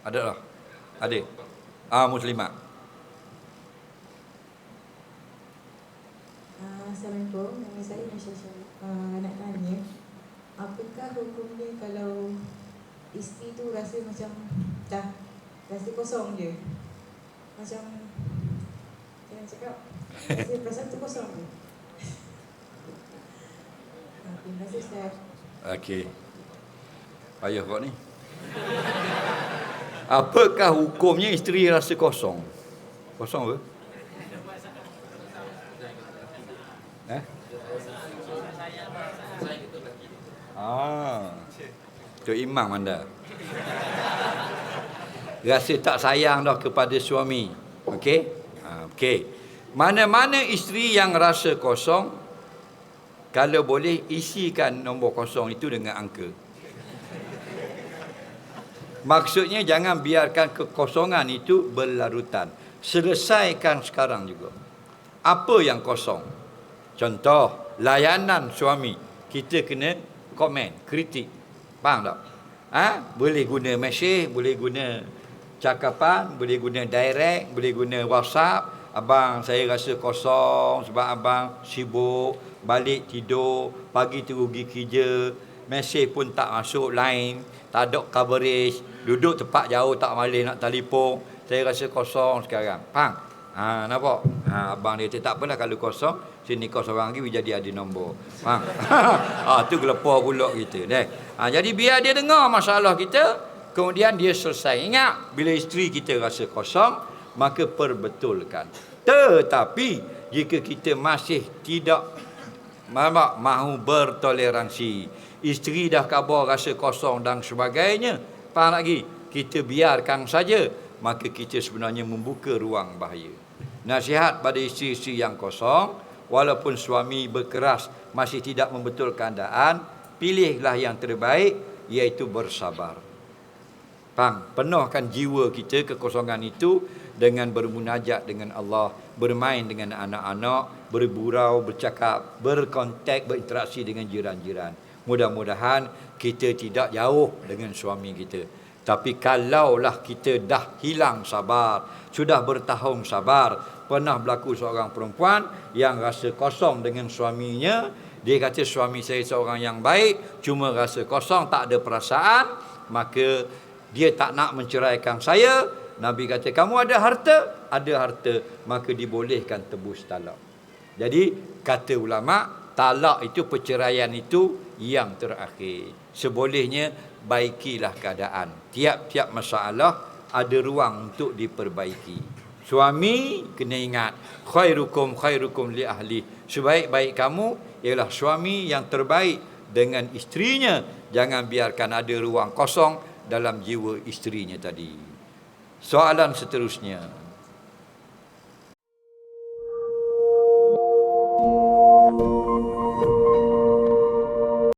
Ada lah. Adik. Ah muslimat. Uh, Assalamualaikum, nama saya Nasha Syarif. Uh, nak tanya, apakah hukum dia kalau isteri tu rasa macam dah rasa kosong je? Macam, macam cakap, rasa perasaan tu kosong je. Ah, Terima kasih Ustaz. Okey. Payah kau ni. Apakah hukumnya isteri rasa kosong? Kosong apa? Eh? Ah. Tu imam anda. Rasa tak sayang dah kepada suami. Okey? Ha, okey. Mana-mana isteri yang rasa kosong, kalau boleh isikan nombor kosong itu dengan angka. Maksudnya jangan biarkan kekosongan itu berlarutan. Selesaikan sekarang juga. Apa yang kosong? Contoh, layanan suami. Kita kena komen, kritik. Faham tak? Ha? Boleh guna mesej, boleh guna cakapan, boleh guna direct, boleh guna WhatsApp. Abang, saya rasa kosong sebab abang sibuk, balik tidur, pagi tu pergi kerja, mesej pun tak masuk line, tak ada coverage, duduk tempat jauh tak malih nak telefon, saya rasa kosong sekarang. Faham? Ha, nampak? Ha, abang dia tak apalah kalau kosong, sini kau seorang lagi jadi ada nombor. Faham? ha, tu gelepah pula kita. Deh. Ha, jadi biar dia dengar masalah kita, kemudian dia selesai. Ingat, bila isteri kita rasa kosong, maka perbetulkan. Tetapi, jika kita masih tidak Mamak mahu bertoleransi. Isteri dah kabar rasa kosong dan sebagainya. Faham lagi? Kita biarkan saja. Maka kita sebenarnya membuka ruang bahaya. Nasihat pada isteri-isteri yang kosong. Walaupun suami berkeras masih tidak membetulkan keadaan. Pilihlah yang terbaik iaitu bersabar. Faham? Penuhkan jiwa kita kekosongan itu dengan bermunajat dengan Allah, bermain dengan anak-anak, bergurau, bercakap, berkontak, berinteraksi dengan jiran-jiran. Mudah-mudahan kita tidak jauh dengan suami kita. Tapi kalaulah kita dah hilang sabar, sudah bertahun sabar, pernah berlaku seorang perempuan yang rasa kosong dengan suaminya, dia kata suami saya seorang yang baik, cuma rasa kosong, tak ada perasaan, maka dia tak nak menceraikan saya, Nabi kata, kamu ada harta? Ada harta, maka dibolehkan tebus talak. Jadi, kata ulama, talak itu, perceraian itu yang terakhir. Sebolehnya, baikilah keadaan. Tiap-tiap masalah, ada ruang untuk diperbaiki. Suami, kena ingat, khairukum khairukum li ahli. Sebaik-baik kamu, ialah suami yang terbaik dengan isterinya. Jangan biarkan ada ruang kosong dalam jiwa isterinya tadi. Soalan seterusnya.